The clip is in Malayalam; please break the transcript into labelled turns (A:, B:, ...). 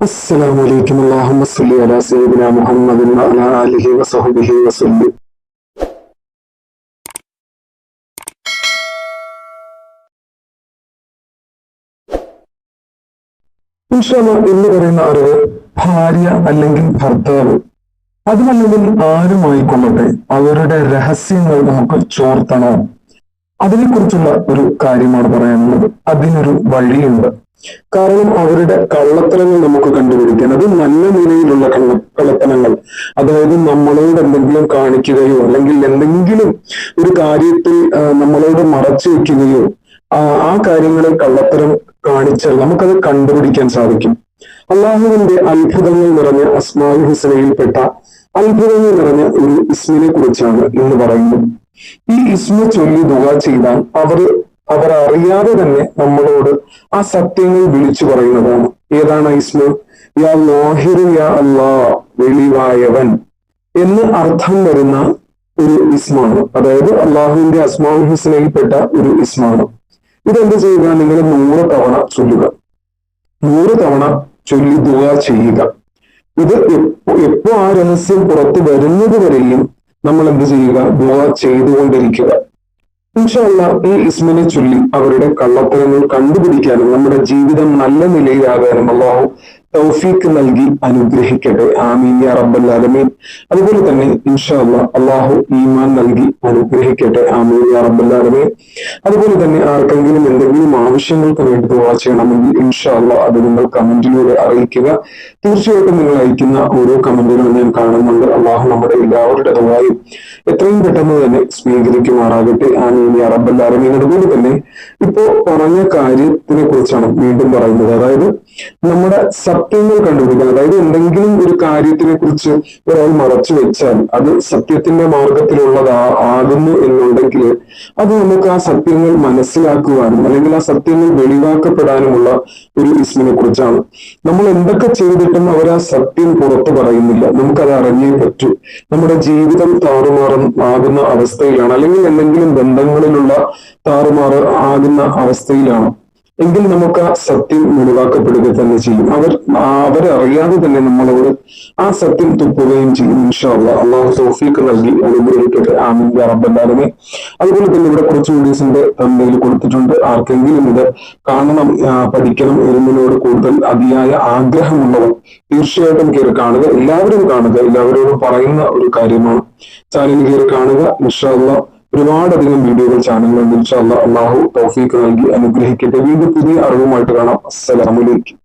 A: السلام عليكم اللهم صل على سيدنا محمد وعلى آله وصحبه وسلم ഇൻഷാല്ലാ എന്ന് പറയുന്ന അറിവ് ഭാര്യ അല്ലെങ്കിൽ ഭർത്താവ് അതുമല്ലെങ്കിൽ ആരുമായിക്കൊള്ളട്ടെ അവരുടെ രഹസ്യങ്ങൾ നമുക്ക് ചോർത്തണോ അതിനെക്കുറിച്ചുള്ള ഒരു കാര്യമാണ് പറയാനുള്ളത് അതിനൊരു വഴിയുണ്ട് കാരണം അവരുടെ കള്ളത്തരങ്ങൾ നമുക്ക് കണ്ടുപിടിക്കാൻ അത് നല്ല നിലയിലുള്ള കള്ള കള്ളത്തനങ്ങൾ അതായത് നമ്മളോട് എന്തെങ്കിലും കാണിക്കുകയോ അല്ലെങ്കിൽ എന്തെങ്കിലും ഒരു കാര്യത്തിൽ നമ്മളോട് മറച്ചു വെക്കുകയോ ആ കാര്യങ്ങളിൽ കാര്യങ്ങളെ കള്ളത്തരം കാണിച്ചാൽ നമുക്കത് കണ്ടുപിടിക്കാൻ സാധിക്കും. അള്ളാഹുവിന്റെ അത്ഭുതങ്ങൾ നിറഞ്ഞ അസ്മാൽ ഹുസനയിൽപ്പെട്ട അത്ഭുതങ്ങൾ നിറഞ്ഞ ഒരു ഇസ്മിനെ കുറിച്ചാണ് ഇന്ന് പറയുന്നത്. ഈ ഇസ്മ ചൊല്ലി ദുവാ ചെയ്താൽ അവർ അവർ അറിയാതെ തന്നെ നമ്മളോട് ആ സത്യങ്ങൾ വിളിച്ചു പറയുന്നതാണ്. ഏതാണ് ഇസ്മു? യാ യാ അല്ലാ വെളിവായവൻ എന്ന് അർത്ഥം വരുന്ന ഒരു ഇസ്മാണ്. അതായത് അള്ളാഹുവിന്റെ അസ്മാഉൽ ഹുസ്നയിൽപ്പെട്ട ഒരു ഇസ്മാണ്. ഇതെന്ത് ചെയ്യുക? നിങ്ങൾ നൂറ് തവണ ചൊല്ലുക. നൂറ് തവണ ചൊല്ലി ദുവ ചെയ്യുക. ഇത് എപ്പോ എപ്പോ ആ രഹസ്യം പുറത്തു വരുന്നത് വരെയും നമ്മൾ എന്ത് ചെയ്യുക? ദുവ ചെയ്തുകൊണ്ടിരിക്കുക. ഇൻഷാല്ല ഈ ഇസ്മിനെ ചൊല്ലി അവരുടെ കള്ളത്തരങ്ങൾ കണ്ടുപിടിക്കാനും നമ്മുടെ ജീവിതം നല്ല നിലയിലാകാനും അള്ളാഹു തൗഫീക്ക് നൽകി അനുഗ്രഹിക്കട്ടെ. ആമീൻ യാ റബ്ബൽ ആലമീൻ. അതുപോലെ തന്നെ ഇൻഷാല്ല അള്ളാഹു ഈമാൻ നൽകി അനുഗ്രഹിക്കട്ടെ. ആമീൻ യാ റബ്ബൽ ആലമീൻ. അതുപോലെ തന്നെ ആർക്കെങ്കിലും എന്തെങ്കിലും ആവശ്യങ്ങൾക്ക് വേണ്ടി ദുവാ ചെയ്യണമെങ്കിൽ ഇൻഷാല്ല അത് നിങ്ങൾ കമന്റിലൂടെ അറിയിക്കുക. തീർച്ചയായിട്ടും നിങ്ങൾ അയക്കുന്ന ഓരോ കമന്റുകളും ഞാൻ കാണുന്നുണ്ട്. അള്ളാഹു നമ്മുടെ എല്ലാവരുടെ ദുവായും എത്രയും പെട്ടെന്ന് തന്നെ സ്വീകരിക്കുമാറാകട്ടെ. ആമീൻ യാ റബ്ബൽ ആലമീൻ. അതുപോലെ തന്നെ ഇപ്പോ പറഞ്ഞ കാര്യത്തിനെ കുറിച്ചാണ് വീണ്ടും പറയുന്നത്. അതായത് നമ്മുടെ സത്യങ്ങൾ കണ്ടുപിടിക്കാൻ അതായത് എന്തെങ്കിലും ഒരു കാര്യത്തിനെ കുറിച്ച് ഒരാൾ മറച്ചു വെച്ചാൽ അത് സത്യത്തിന്റെ മാർഗത്തിലുള്ളതാ ആകുന്നു എന്നുണ്ടെങ്കിൽ അത് നമുക്ക് ആ സത്യങ്ങൾ മനസ്സിലാക്കുവാനും അല്ലെങ്കിൽ ആ സത്യങ്ങൾ വെളിവാക്കപ്പെടാനുമുള്ള ഒരു ഇസ്മിനെ കുറിച്ചാണ് നമ്മൾ എന്തൊക്കെ ചെയ്തിട്ടും അവർ ആ സത്യം പുറത്തു പറയുന്നില്ല. നമുക്കത് അറിഞ്ഞേ പറ്റൂ. നമ്മുടെ ജീവിതം താറുമാറും ആകുന്ന അവസ്ഥയിലാണ് അല്ലെങ്കിൽ എന്തെങ്കിലും ബന്ധങ്ങളിലുള്ള താറുമാറ് ആകുന്ന അവസ്ഥയിലാണ്. എങ്കിൽ നമുക്ക് ആ സത്യം ഒഴിവാക്കപ്പെടുക തന്നെ ചെയ്യും. അവർ അവരറിയാതെ തന്നെ നമ്മളോട് ആ സത്യം തുപ്പുകയും ചെയ്യും ഇൻഷാല്ല അള്ളാഹു സോഫിക്ക് നൽകി അനുഗ്രഹിക്കട്ടെ. ആമിന്റെ ആലമീൻ. അതുപോലെ തന്നെ ഇവിടെ കുറച്ച് വീഡിയോസിന്റെ തന്നെയിൽ കൊടുത്തിട്ടുണ്ട്. ആർക്കെങ്കിലും ഇത് കാണണം പഠിക്കണം എരുമിനോട് കൂടുതൽ അതിയായ ആഗ്രഹമുള്ളവർ തീർച്ചയായിട്ടും കയറി കാണുക. എല്ലാവരും കാണുക. എല്ലാവരോടും പറയുന്ന ഒരു കാര്യമാണ്. ചാനൽ കയറി കാണുക. ഇൻഷാല്ല ഒരുപാടധികം വീഡിയോകൾ ഇൻഷാല്ല അള്ളാഹു തോഫീക്ക് നൽകി അനുഗ്രഹിക്കട്ടെ. വീണ്ടും പുതിയ അറിവുമായിട്ട് കാണാം. അസ്സലാമലൈക്കും